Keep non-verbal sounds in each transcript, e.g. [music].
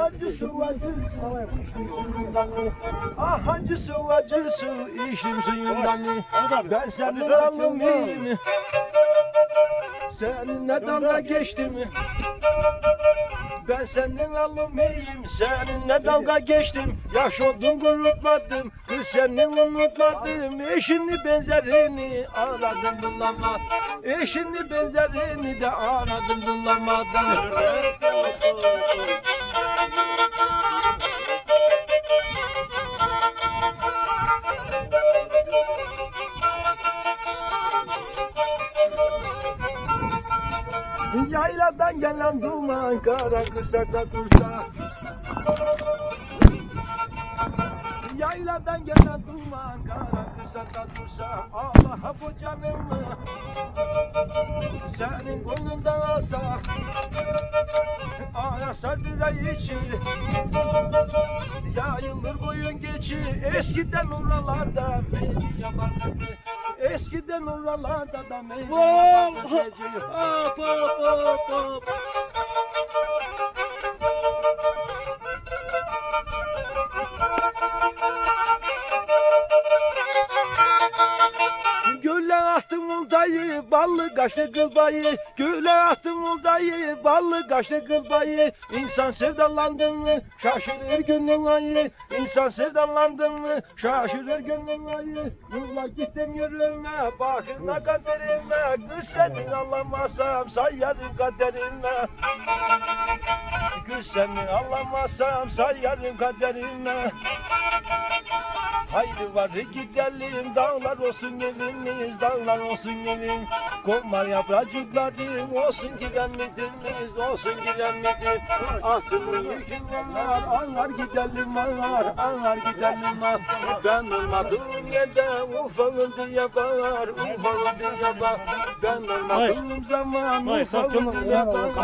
acısı acısı Ah acısı acısı işim suyundan. Ben senin alımıyım Seninle dalga geçtim ben senin alımıyım, seninle dalga geçtim Yaş oldum kurutmadım, kız seni unutmadım Eşini benzerini aradım bulamadım Eşini benzerini de aradım bulamadım Yayladan gelen duman kara kısa da dursa Yayladan gelen duman kara dursa Allah bu canımı Senin koynundan alsa Ara sardıra içi. Yayılır boyun geçi Eskiden oralarda beni yapardı Eskiden oralarda da beni yapardı Hop hop hop hop. Uldayı, ballı kaşlı kılbayı Gülle attım uldayı, ballı kaşlı kılbayı İnsan sevdalandın mı, şaşırır gönlün ayı. İnsan sevdalandın mı, şaşırır gönlün ayı. Yola gittim yürüme, bakına kaderime Kız seni anlamasam, sayarım kaderime Kız seni anlamasam, sayarım kaderime Haydi var gidelim dağlar olsun evimiz dağlar olsun evim Komar yapracıklarım olsun girenmediniz olsun girenmedin Asıllı yükünler anlar gidelim anlar anlar gidelim an Ben. Olmadığım yerde bağır ufağım diye bağır Ben olmadığım zaman çekiyor. ufağım diye bağır.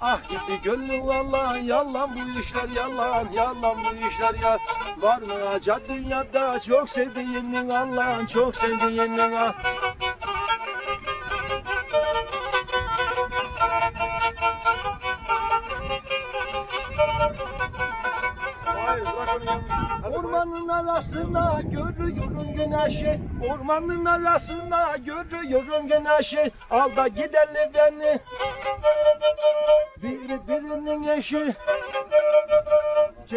Ah gitti gönlüm valla yalan bu işler yalan yalan bu işler ya. Var mı acı dünyada? Çok sevdiğinin Allah'ın çok sevdiğinin ah Ormanın arasında görüyorum güneşi Ormanın arasında görüyorum güneşi Al da gidelim beni. Biri birinin eşi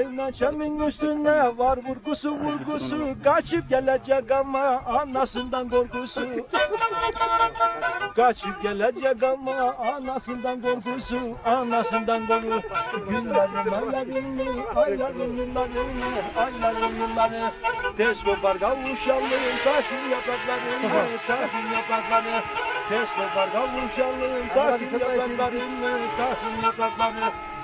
Cennet çemin üstüne var vurgusu vurgusu. Kaçıp gelecek ama anasından korkusu. Kaçıp gelecek ama anasından korkusu. Anasından korkusu. Günlerim aylarını ayların yıllarını Ayların yılları Tez kopar kavuşalım taşın yapraklarını Taşın yapraklarını. Tez kopar kavuşalım taşın yapraklarını Taşın yapraklarını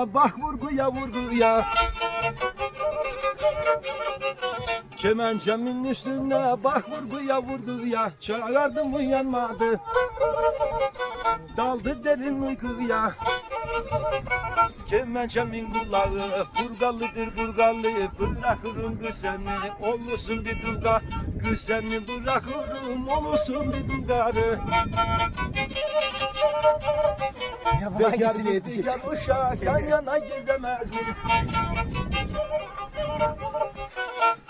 üstüne bak vurguya vurguya Kemençemin üstüne bak vurguya vurguya Çağırdım uyanmadı Daldı derin uykuya Kemençemin kulağı burgalıdır burgalı Bırakırım kız olursun bir dulga Kız bırakırım olursun bir dulgarı Bekar hangisine yetişecek? gel uşak yan yana gezemez?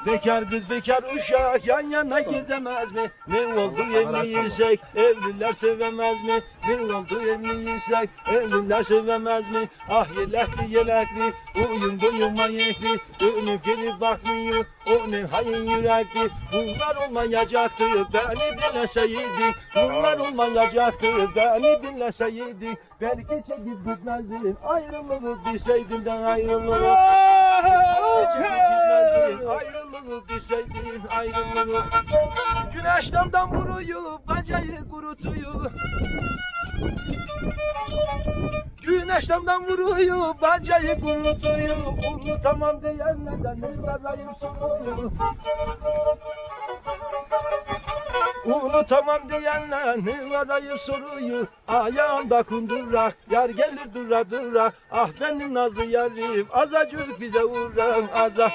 Bekar kız bekar uşak yan yana gezemez mi? Ne oldu evliysek evliler sevemez mi? Ne oldu evliysek evliler sevemez mi? Ah yelekli yelekli uyum boyuma yekli Dönüp geri bakmıyor o ne hain yürekli Bunlar olmayacaktı beni dinleseydin Bunlar olmayacaktı beni dinleseydin Belki çekip gitmezdin ayrılığı bilseydin de ayrılığı Belki çekip gitmezdin ayrılığı bilseydin ayrılığı Güneş damdan vuruyor bacayı kurutuyor. Güneş damdan vuruyor, bancayı kurutuyor. Unutamam diyenlerden arayıp soruyor Unutamam diyenler ne arayıp soruyor Ayağında kundura, yar gelir dura dura. Ah benim nazlı yarim, azacık bize uğram aza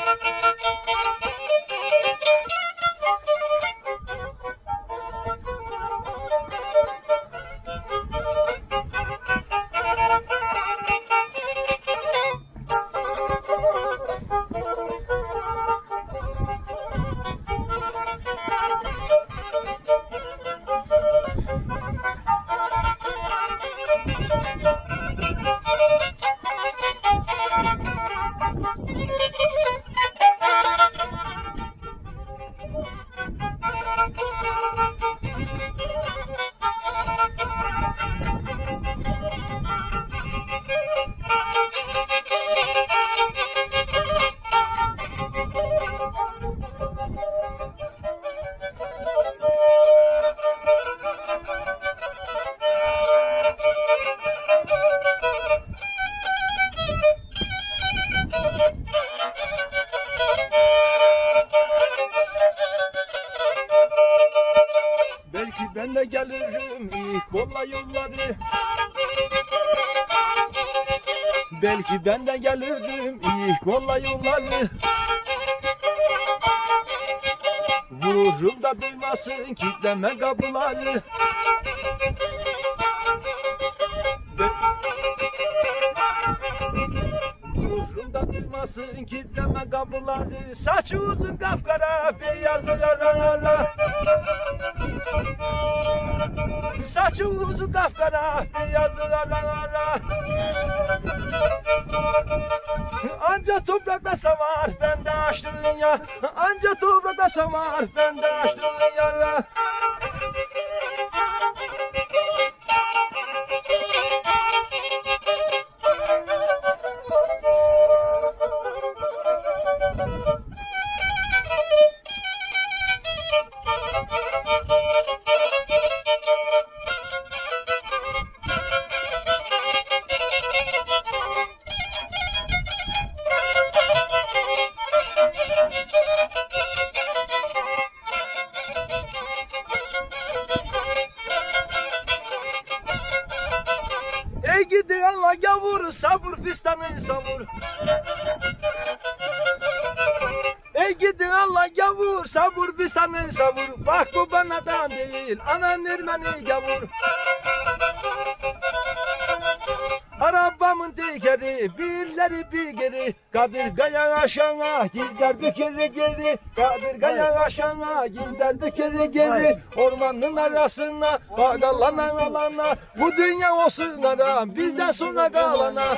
De gelirim kolla yolları. Belki ben de gelirim ilk kolla yolları. Vururum da duymasın kitleme kapıları da duymasın kitleme kapıları Saçı uzun kapkara beyaz yara Saçı uzun kapkara beyaz yara Anca toprakta savar bende açtığın ya. Anca toprakta savar bende açtığın yara Allah gavur sabır fistanı savur. Ey gidi Allah gavur sabır fistanı savur. Bak bu banadan değil anan Ermeni gavur Arabamın tekeri birleri bir geri. Kadırgaya aşağı gider dökeri geri. Kadırgaya aşağı gider dökeri geri. Ormanın arasına bağlanan alana. Bu dünya olsun adam bizden sonra kalana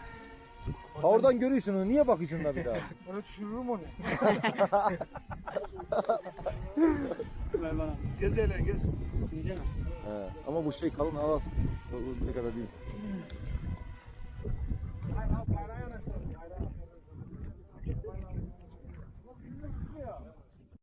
Ha oradan görüyorsun onu. Niye bakıyorsun da bir daha? [laughs] Onu düşürürüm onu. Ver bana. Gez hele gez. He. Ama bu şey kalın hava. Ne kadar değil.